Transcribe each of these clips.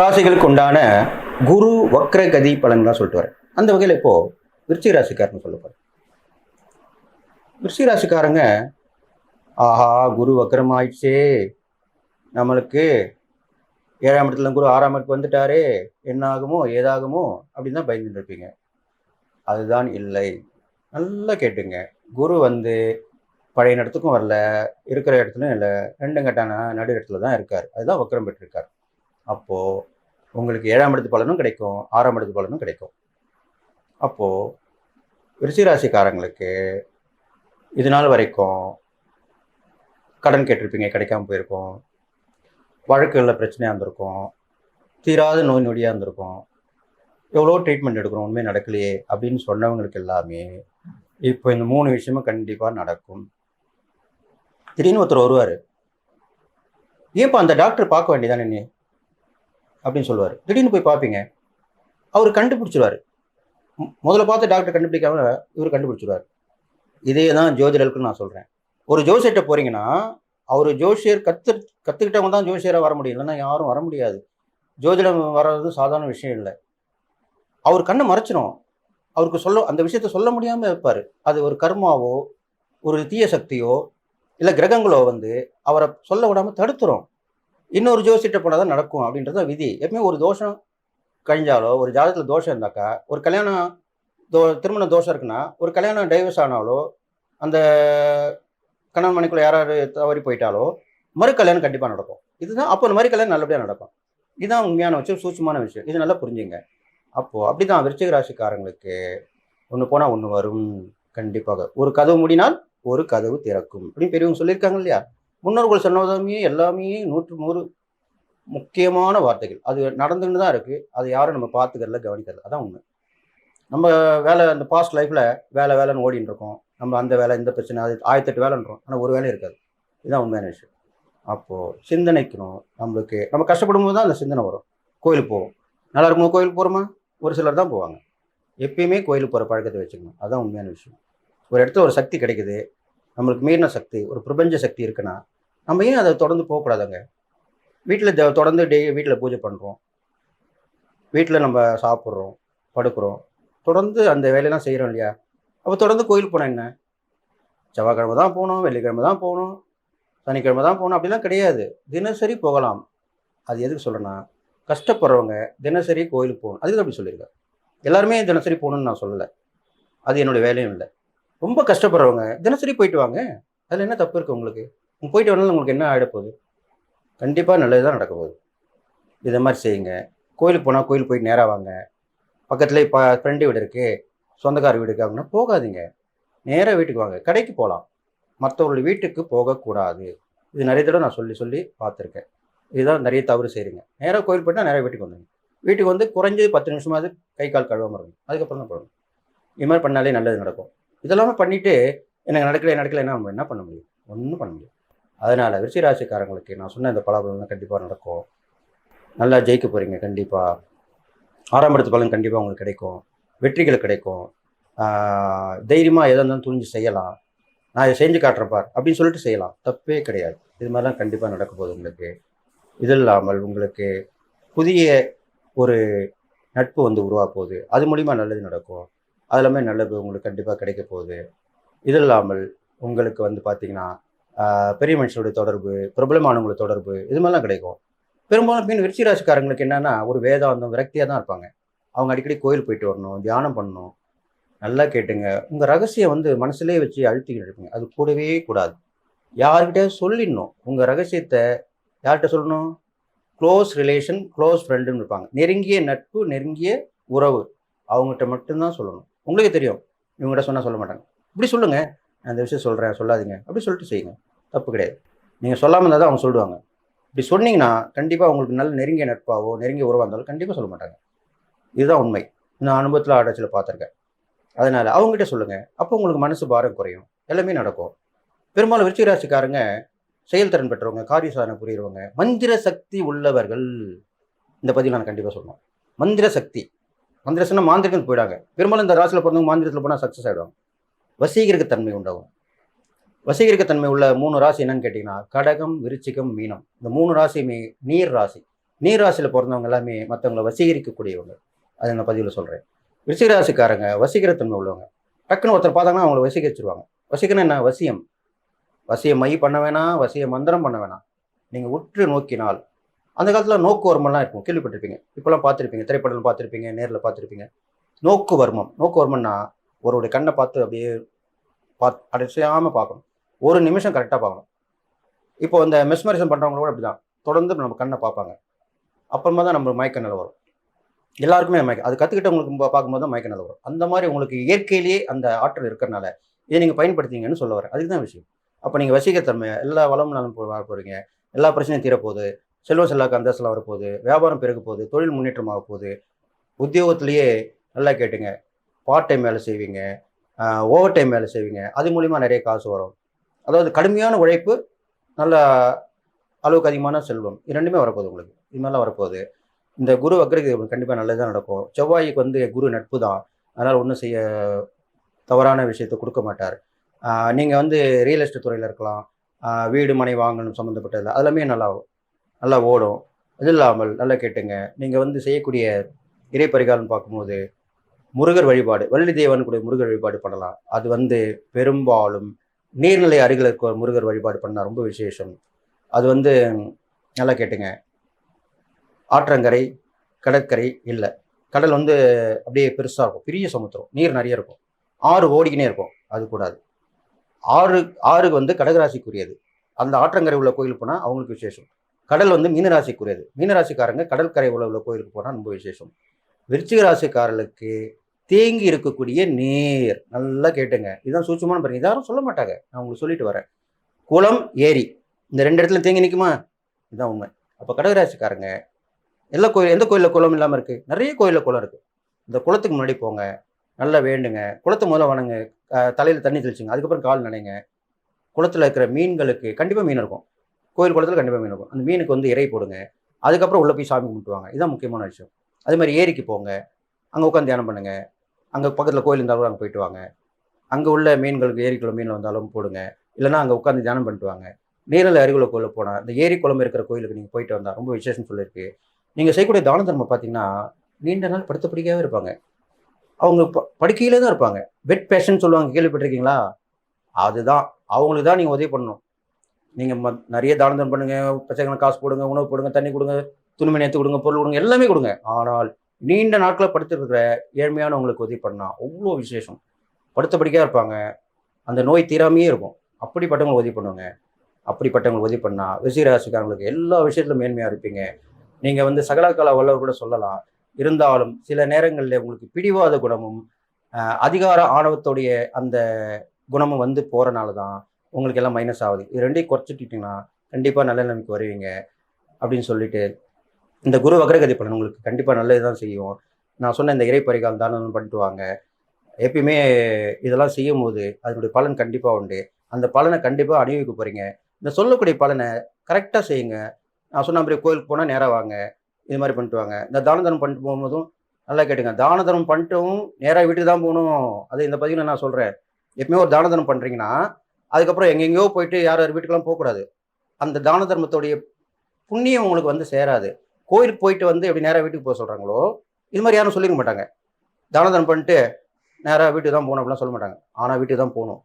ராசிகளுக்கு உண்டான குரு வக்ரகதி பலன்லாம் சொல்லிட்டு வரேன் அந்த வகையில் இப்போ விருச்சி ராசிக்காரன்னு சொல்ல போகிறேன் ராசிக்காரங்க ஆஹா குரு வக்ரமாயிடுச்சே. நம்மளுக்கு ஏழாம் இடத்துல குரு ஆறாம் இடத்துக்கு வந்துட்டாரே. என்ன ஆகுமோ ஏதாகுமோ அப்படின்னு தான் பயந்துட்டு இருப்பீங்க. அதுதான் இல்லை. நல்லா கேட்டுங்க. குரு வந்து பழைய இடத்துக்கும் வரல இருக்கிற இடத்துலையும் இல்லை. ரெண்டும் கட்டான நடு இடத்துல தான் இருக்கார். அதுதான் வக்ரம் பெற்றிருக்கார். அப்போது உங்களுக்கு ஏழாம் இடத்து பலனும் கிடைக்கும் ஆறாம் இடத்து பலனும் கிடைக்கும். அப்போது விருச்சிகராசிக்காரங்களுக்கு இது நாள் வரைக்கும் கடன் கேட்டிருப்பீங்க கிடைக்காம போயிருக்கோம். வழக்குகளில் பிரச்சனையாக இருந்திருக்கும். தீராத நோய் நொடியாக இருந்திருக்கும். எவ்வளோ ட்ரீட்மெண்ட் எடுக்கிறோம் உண்மையாக நடக்கலையே அப்படின்னு சொன்னவங்களுக்கு எல்லாமே இப்போ இந்த மூணு விஷயமும் கண்டிப்பாக நடக்கும். திடீர்னு ஒருத்தர் வருவார். ஏன்ப்பா அந்த டாக்டர் பார்க்க வேண்டியதானே நீ? அப்படின்னு சொல்லுவார். திடீர்னு போய் பார்ப்பீங்க. அவர் கண்டுபிடிச்சிருவார். முதல்ல பார்த்து டாக்டர் கண்டுபிடிக்காம இவர் கண்டுபிடிச்சிருவார். இதே தான் ஜோதிடர்களுக்கு நான் சொல்கிறேன் ஒரு ஜோசியர்கிட்ட போகிறீங்கன்னா அவர் ஜோசியர் கற்று கற்றுக்கிட்டவங்க தான் ஜோசியராக வர முடியும். இல்லைன்னா யாரும் வர முடியாது. ஜோதிடம் வர்றது சாதாரண விஷயம் இல்லை. அவர் கண்ணை மறைச்சிரும். அவருக்கு சொல்ல அந்த விஷயத்த சொல்ல முடியாமல் இருப்பார். அது ஒரு கர்மாவோ ஒரு தீய சக்தியோ இல்லை கிரகங்களோ வந்து அவரை சொல்ல விடாமல் தடுத்துரும். இன்னொரு ஜோசிட்ட போனால் தான் நடக்கும் அப்படின்றது தான் விதி. எப்பவுமே ஒரு தோஷம் கழிஞ்சாலோ ஒரு ஜாதகத்தில் தோஷம் இருந்தாக்கா ஒரு கல்யாணம் தோ திருமண தோஷம் இருக்குன்னா ஒரு கல்யாணம் டைவர்ஸ் ஆனாலோ அந்த கணவன் மணிக்குள்ள யாராவது தவறி போயிட்டாலோ மறு கல்யாணம் கண்டிப்பாக நடக்கும். இதுதான் அப்போ அந்த மாதிரி கல்யாணம் நல்லபடியாக நடக்கும். இதுதான் உண்மையான விஷயம் சூட்சமான விஷயம். இது நல்லா புரிஞ்சுங்க. அப்போது அப்படி தான் விருச்சிக ராசிக்காரங்களுக்கு ஒன்று போனால் ஒன்று வரும். கண்டிப்பாக. ஒரு கதவு மூடினால் ஒரு கதவு திறக்கும். அப்படின்னு பெரியவங்க சொல்லியிருக்காங்க இல்லையா? முன்னோர்கள் சொன்னதுமே எல்லாமே நூற்று நூறு முக்கியமான வார்த்தைகள். அது நடந்துன்னு தான் இருக்குது அது யாரும் நம்ம பார்த்துக்கறல கவனிக்கிறது அதான் உண்மை. நம்ம வேலை அந்த பாஸ்ட் லைஃப்பில் வேலை வேலைன்னு ஓடின்னு இருக்கோம். நம்ம அந்த வேலை இந்த பிரச்சனை அது ஆயிரத்தெட்டு வேலைன்றோம் ஆனால் ஒரு வேலை இருக்காது. இதுதான் உண்மையான விஷயம். அப்போது சிந்தனைக்கணும். நம்மளுக்கு நம்ம கஷ்டப்படும் போது தான் அந்த சிந்தனை வரும். கோயிலுக்கு போவோம். நல்லா இருக்கும்போது கோயிலுக்கு போகிறோமா ஒரு சிலர் தான் போவாங்க. எப்பயுமே கோயிலுக்கு போகிற பழக்கத்தை வச்சுக்கணும். அதுதான் உண்மையான விஷயம். ஒரு இடத்துல ஒரு சக்தி கிடைக்குது. நம்மளுக்கு மீறின சக்தி ஒரு பிரபஞ்ச சக்தி இருக்குன்னா நம்ம ஏன் அதை தொடர்ந்து போகக்கூடாதுங்க? வீட்டில் தொடர்ந்து டெய் வீட்டில் பூஜை பண்ணுறோம் வீட்டில் நம்ம சாப்பிட்றோம் படுக்கிறோம். தொடர்ந்து அந்த வேலையெல்லாம் செய்கிறோம் இல்லையா? அப்போ தொடர்ந்து கோயிலுக்கு போனால் என்ன? செவ்வாய்க்கிழமை தான் போகணும் வெள்ளிக்கிழமை தான் போகணும் சனிக்கிழமை தான் போகணும் அப்படிலாம் கிடையாது. தினசரி போகலாம். அது எதுக்கு சொல்லணும்னா கஷ்டப்படுறவங்க தினசரி கோயிலுக்கு போகணும். அதுக்கு அப்படி சொல்லியிருக்கேன் எல்லாருமே தினசரி போகணும்னு நான் சொல்லலை. அது என்னுடைய வேலையும் இல்லை. ரொம்ப கஷ்டப்படுறவங்க தினசரி போயிட்டு வாங்க. அதில் என்ன தப்பு இருக்குது உங்களுக்கு? போயிட்டு வரனால உங்களுக்கு என்ன ஆகிட போகுது? கண்டிப்பாக நல்லது தான் நடக்க போகுது. இதை மாதிரி செய்யுங்க. கோயிலுக்கு போனால் கோயில் போய் நேராக வாங்க. பக்கத்துலேயே இப்போ ஃப்ரெண்டு வீடு இருக்குது சொந்தக்கார வீடு இருக்காங்கன்னா போகாதீங்க. நேராக வீட்டுக்கு வாங்க. கடைக்கு போகலாம் மற்றவர்களுடைய வீட்டுக்கு போகக்கூடாது. இது நிறைய தடவை நான் சொல்லி சொல்லி பார்த்துருக்கேன். இதுதான் நிறைய தவறு செய்கிறீங்க நேராக கோயில் போயிட்டால் நேராக வீட்டுக்கு வந்துடுங்க வீட்டுக்கு வந்து குறைஞ்சது பத்து நிமிஷமாவது கை கால் கழுவாமல் இருக்கும் அதுக்கப்புறம் தான் போடணும். இது மாதிரி பண்ணாலே நல்லது நடக்கும். இதெல்லாமே பண்ணிவிட்டு எனக்கு நடக்கலை நடக்கலை என்ன என்ன பண்ண முடியும்? ஒன்றும் பண்ண முடியும் அதனால் விருச்சிராசிக்காரங்களுக்கு நான் சொன்ன இந்த பலாபலம் கண்டிப்பாக நடக்கும். நல்லா ஜெயிக்க போகிறீங்க கண்டிப்பாக ஆறாம் இடத்து பலன் கண்டிப்பாக உங்களுக்கு கிடைக்கும். வெற்றிகள் கிடைக்கும். தைரியமாக எதாக இருந்தாலும் துணிஞ்சு செய்யலாம். நான் இதை செஞ்சு காட்டுறேன் பார் அப்படின்னு சொல்லிட்டு செய்யலாம். தப்பே கிடையாது. இது மாதிரிலாம் கண்டிப்பாக நடக்க போகுது உங்களுக்கு. இது இல்லாமல் உங்களுக்கு புதிய ஒரு நட்பு வந்து உருவாக போகுது. அது மூலிமா நல்லது நடக்கும். அது எல்லாமே நல்லது உங்களுக்கு கண்டிப்பாக கிடைக்க போகுது. இது இல்லாமல் உங்களுக்கு வந்து பார்த்திங்கன்னா பெரிய மனுஷனுடைய தொடர்பு பிரபலமானவங்களோட தொடர்பு இது மாதிரிலாம் கிடைக்கும். பெரும்பாலும் மீன் விருச்சிராசிக்காரங்களுக்கு என்னன்னா ஒரு வேதாந்தம் விரக்தியாக தான் இருப்பாங்க. அவங்க அடிக்கடி கோயில் போயிட்டு வரணும் தியானம் பண்ணணும். நல்லா கேட்டுங்க. உங்கள் ரகசியம் வந்து மனசுலேயே வச்சு அழுத்திக்கிட்டு இருப்பீங்க. அது கூடவே கூடாது. யார்கிட்டயாவது சொல்லிடணும். உங்கள் ரகசியத்தை யார்கிட்ட சொல்லணும்? க்ளோஸ் ரிலேஷன் க்ளோஸ் ஃப்ரெண்டுன்னு இருப்பாங்க. நெருங்கிய நட்பு நெருங்கிய உறவு. அவங்ககிட்ட மட்டும்தான் சொல்லணும். உங்களுக்கு தெரியும். இவங்ககிட்ட சொன்னால் சொல்ல மாட்டாங்க. இப்படி சொல்லுங்கள் நான் இந்த விஷயம் சொல்கிறேன் சொல்லாதீங்க. அப்படி சொல்லிட்டு செய்யுங்க. தப்பு கிடையாது. நீங்கள் சொல்லாமல் இருந்தால் தான் அவங்க சொல்லுவாங்க. இப்படி சொன்னீங்கன்னா கண்டிப்பாக உங்களுக்கு நல்ல நெருங்கிய நட்பாவோ நெருங்கிய உறவாக இருந்தாலும் கண்டிப்பாக சொல்ல மாட்டாங்க. இதுதான் உண்மை. நான் அனுபவத்தில் ஆராய்ச்சியில் பார்த்துருக்கேன். அதனால் அவங்ககிட்ட சொல்லுங்கள் அப்போ உங்களுக்கு மனசு பாரம் குறையும். எல்லாமே நடக்கும். பெரும்பாலும் விருச்சிகராசிக்காரங்க செயல்திறன் பெற்றவங்க காரிய சாதனை புரியுறவங்க மந்திர சக்தி உள்ளவர்கள். இந்த பதிவில் நான் கண்டிப்பாக சொல்லணும். மந்திர சக்தி. மந்திர சொன்னால் மாந்திரிகம் போயிடாங்க. பெரும்பாலும் இந்த ராசியில் பிறந்தவங்க மாந்திரத்தில் போனால் சக்ஸஸ் ஆகிடுவாங்க வசீகரிக்க தன்மை உண்டாகும். வசீகரிக்க தன்மை உள்ள மூணு ராசி என்னன்னு கேட்டிங்கன்னா கடகம் விருச்சிகம் மீனம். இந்த மூணு ராசியுமே நீர் ராசி. நீர் ராசியில் பிறந்தவங்க எல்லாமே மற்றவங்களை வசீகரிக்கக்கூடியவங்க. அதை நான் பதிவில் சொல்கிறேன் விருச்சிக ராசிக்காரங்க வசீகரத்தன்மை உள்ளவங்க. டக்குன்னு ஒருத்தர் பார்த்தாங்கன்னா அவங்கள வசீகரிச்சிருவாங்க. வசிக்கணும் என்ன? வசியம். வசிய மை பண்ண வேணாம் வசிய மந்திரம் பண்ண வேணாம். நீங்கள் உற்று நோக்கினால் அந்த காலத்தில் நோக்கு வர்மம்லாம் இருக்கும். கேள்விப்பட்டிருப்பீங்க. இப்போலாம் பார்த்துருப்பீங்க. திரைப்படம் பார்த்துருப்பீங்க. நேரில் பார்த்துருப்பீங்க. நோக்கு வர்மம். நோக்கு வர்மம்னா ஒருவருடைய கண்ணை பார்த்து அப்படியே பார்த்து அடைச்சாமல் பார்க்கணும். ஒரு நிமிஷம் கரெக்டாக பார்க்கணும். இப்போ இந்த மெஸ்மரிசம் பண்ணுறவங்க கூட அப்படி தான் தொடர்ந்து நம்ம கண்ணை பார்ப்பாங்க. அப்புறமா தான் நம்ம மயக்க நிலை வரும். எல்லாருக்குமே மயக்க அது கற்றுக்கிட்டவங்களுக்கு பார்க்கும்போது தான் மயக்க நிலை வரும். அந்த மாதிரி உங்களுக்கு இயற்கையிலேயே அந்த ஆற்றல் இருக்கிறனால இதை நீங்கள் பயன்படுத்திங்கன்னு சொல்ல வரேன். அதுக்கு தான் விஷயம். அப்போ நீங்கள் வசீகத்தன்மை எல்லா வளமும் நலம் போகிறீங்க எல்லா பிரச்சனையும் தீரப்போகுது. செல்வ செல்லாக்கு அந்தஸ்தில் வரப்போகுது. வியாபாரம் பெருக போகுது தொழில் முன்னேற்றமாக போகுது உத்தியோகத்திலேயே நல்லா கேட்டுங்க. பார்ட் டைம் வேலை செய்வீங்க ஓவர் டைம் வேலை செய்வீங்க அது மூலிமா நிறைய காசு வரும். அதாவது கடுமையான உழைப்பு நல்ல அளவுக்கு அதிகமான செல்வம். இரண்டுமே வரப்போகுது உங்களுக்கு. இது மாதிரிலாம் வரப்போகுது. இந்த குரு வக்ரகதி கண்டிப்பாக நல்லதாக நடக்கும். செவ்வாய்க்கு வந்து குரு நட்பு தான். அதனால் ஒன்றும் செய்ய தவறான விஷயத்தை கொடுக்க மாட்டார். நீங்கள் வந்து ரியல் எஸ்டேட் துறையில் இருக்கலாம். வீடு மனை வாங்கணும் சம்மந்தப்பட்டதில் அதெல்லாமே நல்லா நல்லா ஓடும். இது இல்லாமல் நல்லா கேட்டுங்க. நீங்கள் வந்து செய்யக்கூடிய இறை பரிகாரம் பார்க்கும்போது முருகர் வழிபாடு வள்ளி தேவன் கூட முருகர் வழிபாடு பண்ணலாம். அது வந்து பெரும்பாலும் நீர்நிலை அருகில் இருக்க முருகர் வழிபாடு பண்ணால் ரொம்ப விசேஷம். அது வந்து நல்லா கேட்டுங்க. ஆற்றங்கரை கடற்கரை இல்லை. கடல் வந்து அப்படியே பெருசாக இருக்கும். பெரிய சமுத்திரம். நீர் நிறைய இருக்கும். ஆறு ஓடிக்கினே இருக்கும். அது கூடாது. ஆறு ஆறு வந்து கடகராசிக்குரியது. அந்த ஆற்றங்கரை உள்ள கோயிலுக்கு போனால் அவங்களுக்கு விசேஷம். கடல் வந்து மீனராசிக்குரியது. மீனராசிக்காரங்க கடற்கரை உள்ள உள்ள கோயிலுக்கு போனால் ரொம்ப விசேஷம். விருச்சிக ராசிக்காரர்களுக்கு தேங்கி இருக்கக்கூடிய நீர். நல்லா கேட்டுங்க. இதுதான் சூட்சமான பாருங்க. யாரும் சொல்ல மாட்டாங்க. நான் உங்களுக்கு சொல்லிட்டு வரேன். குளம் ஏரி. இந்த ரெண்டு இடத்துல தேங்கி நிற்குமா இதுதான் உண்மை. அப்போ கடகராசிக்காரங்க எல்லா கோயில் எந்த கோயிலில் குளம் இல்லாமல் இருக்குது நிறைய கோயிலில் குளம் இருக்குது இந்த குளத்துக்கு முன்னாடி போங்க. நல்லா வேண்டுங்க. குளத்தை முதல்ல வணங்க தலையில் தண்ணி தெளிச்சுங்க. அதுக்கப்புறம் கால் நினைங்க. குளத்தில் இருக்கிற மீன்களுக்கு கண்டிப்பாக மீன் இருக்கும். கோயில் குளத்தில் கண்டிப்பாக மீன் இருக்கும். அந்த மீனுக்கு வந்து இறை போடுங்க. அதுக்கப்புறம் உள்ளே போய் சாமி கும்பிட்டுவாங்க. இதுதான் முக்கியமான விஷயம். அதே மாதிரி ஏரிக்கு போங்க. அங்கே உட்காந்து தியானம் பண்ணுங்கள் அங்கே பக்கத்தில் கோயில் இருந்தாலும் அங்கே போயிட்டு வாங்க. அங்கே உள்ள மீன்களுக்கு ஏரிக்குள்ள மீன் வந்தாலும் போடுங்க. இல்லைன்னா அங்கே உட்காந்து தியானம் பண்ணிட்டு வாங்க. நீரில் அருகில் கோயிலில் போனால் அந்த ஏரி குளம் இருக்கிற கோயிலுக்கு நீங்கள் போயிட்டு வந்தால் ரொம்ப விசேஷம் சொல்லியிருக்கு நீங்கள் செய்யக்கூடிய தான தர்மம் பார்த்தீங்கன்னா நீண்ட நாள் படுத்த படிக்காவே இருப்பாங்க. அவங்க ப படுக்கையிலே தான் இருப்பாங்க. பெட் பேஷன் சொல்லுவாங்க. கேள்விப்பட்டிருக்கீங்களா? அதுதான். அவங்களுக்கு தான் நீங்கள் உதவி பண்ணணும். நீங்கள் ம நிறைய தானதம் பண்ணுங்கள் பண்ணுங்க. காசு போடுங்க உணவு போடுங்க தண்ணி கொடுங்க துணிமணி எடுத்து கொடுங்க பொருள் கொடுங்க எல்லாமே கொடுங்க. ஆனால் நீண்ட நாட்களை படுத்துருக்கிற ஏழ்மையானவங்களுக்கு உதவி பண்ணால் அவ்வளோ விசேஷம். படுத்த படிக்காக இருப்பாங்க. அந்த நோய் தீராமையே இருக்கும். அப்படிப்பட்டவங்களுக்கு உதவி பண்ணுவாங்க அப்படிப்பட்டவங்களுக்கு உதவி பண்ணால் விசயராசிக்காரங்களுக்கு எல்லா விஷயத்திலும் மேன்மையாக இருப்பீங்க. நீங்கள் வந்து சகலகலா வல்லவர் கூட சொல்லலாம். இருந்தாலும் சில நேரங்களில் உங்களுக்கு பிடிவாத குணமும் அதிகார ஆணவத்துடைய அந்த குணமும் வந்து போகிறனால தான் உங்களுக்கு எல்லாம் மைனஸ் ஆகுது. இது ரெண்டையும் குறைச்சிட்டிங்கன்னா கண்டிப்பாக நல்ல நிலைமைக்கு வருவீங்க. அப்படின்னு சொல்லிட்டு இந்த குரு வக்ரகதி பலன் உங்களுக்கு கண்டிப்பாக நல்லது தான் செய்யும். நான் சொன்ன இந்த இறை பரிகாரம் தானம் பண்ணிட்டு வாங்க. எப்பயுமே இதெல்லாம் செய்யும் போது அதனுடைய பலன் கண்டிப்பாக உண்டு. அந்த பலனை கண்டிப்பாக அனுபவிக்க போகிறீங்க இந்த சொல்லக்கூடிய பலனை கரெக்டாக செய்யுங்க. நான் சொன்ன மாதிரி கோயிலுக்கு போனால் நேராக வாங்க. இது மாதிரி பண்ணிட்டு வாங்க. இந்த தான தர்மம் பண்ணிட்டு போகும்போதும் நல்லா கேட்டுங்க. தான தர்மம் பண்ணிட்டும் நேராக வீட்டுக்கு தான் போகணும். அது இந்த பதிவில் நான் சொல்கிறேன் எப்பயுமே ஒரு தான தர்மம் பண்ணுறீங்கன்னா அதுக்கப்புறம் எங்கெங்கேயோ போயிட்டு யார் யார் வீட்டுக்கெல்லாம் போகக்கூடாது. அந்த தான தர்மத்துடைய புண்ணியம் உங்களுக்கு வந்து சேராது. கோயிலுக்கு போயிட்டு வந்து எப்படி நேராக வீட்டுக்கு போக சொல்கிறாங்களோ இது மாதிரி யாரும் சொல்லிக்க மாட்டாங்க. தான தர்மம் பண்ணிட்டு நேராக வீட்டுக்கு தான் போகணும் அப்படிலாம் சொல்ல மாட்டாங்க. ஆனால் வீட்டுக்கு தான் போகணும்.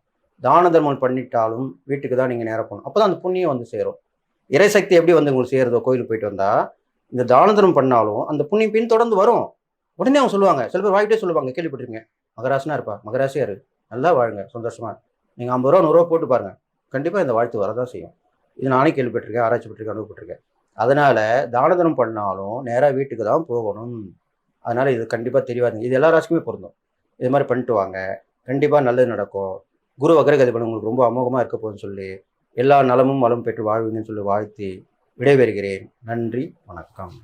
தான தர்மம் பண்ணிட்டாலும் வீட்டுக்கு தான் நீங்கள் நேராக போகணும். அப்போ தான் அந்த புண்ணியம் வந்து சேரும். இறைசக்தி எப்படி வந்து உங்களுக்கு சேருதோ கோயிலுக்கு போயிட்டு வந்தால் இந்த தான தர்மம் பண்ணாலும் அந்த புண்ணியம் பின் தொடர்ந்து வரும். உடனே அவங்க சொல்லுவாங்க. சில பேர் வாய்ட்டே சொல்லுவாங்க. கேள்விப்பட்டிருக்கீங்க மகராசனா இருப்பா. மகராசியாரு நல்லா வாழுங்க. சந்தோஷமா நீங்கள் ஐம்பது ரூபா நூறுரூவா போட்டு பாருங்கள் கண்டிப்பாக இந்த வாழ்த்து வரதான் செய்யும். இது நானே கேள்விப்பட்டிருக்கேன் ஆராய்ச்சி பட்டிருக்கேன் அனுபவப்பட்டிருக்கேன். அதனால் தான பண்ணாலும் நேராக வீட்டுக்கு தான் போகணும். அதனால் இது கண்டிப்பாக தெரியாது இது எல்லா ராசிக்குமே பொருந்தும். இது மாதிரி பண்ணிட்டு வாங்க. கண்டிப்பாக நல்லது நடக்கும். குரு வக்ரகதி பண்ண உங்களுக்கு ரொம்ப அமோகமாக இருக்க போகுதுன்னு சொல்லி எல்லா நலமும் வளம் பெற்று வாழ்வீங்கன்னு சொல்லி வாழ்த்தி விடைபெறுகிறேன். நன்றி. வணக்கம்.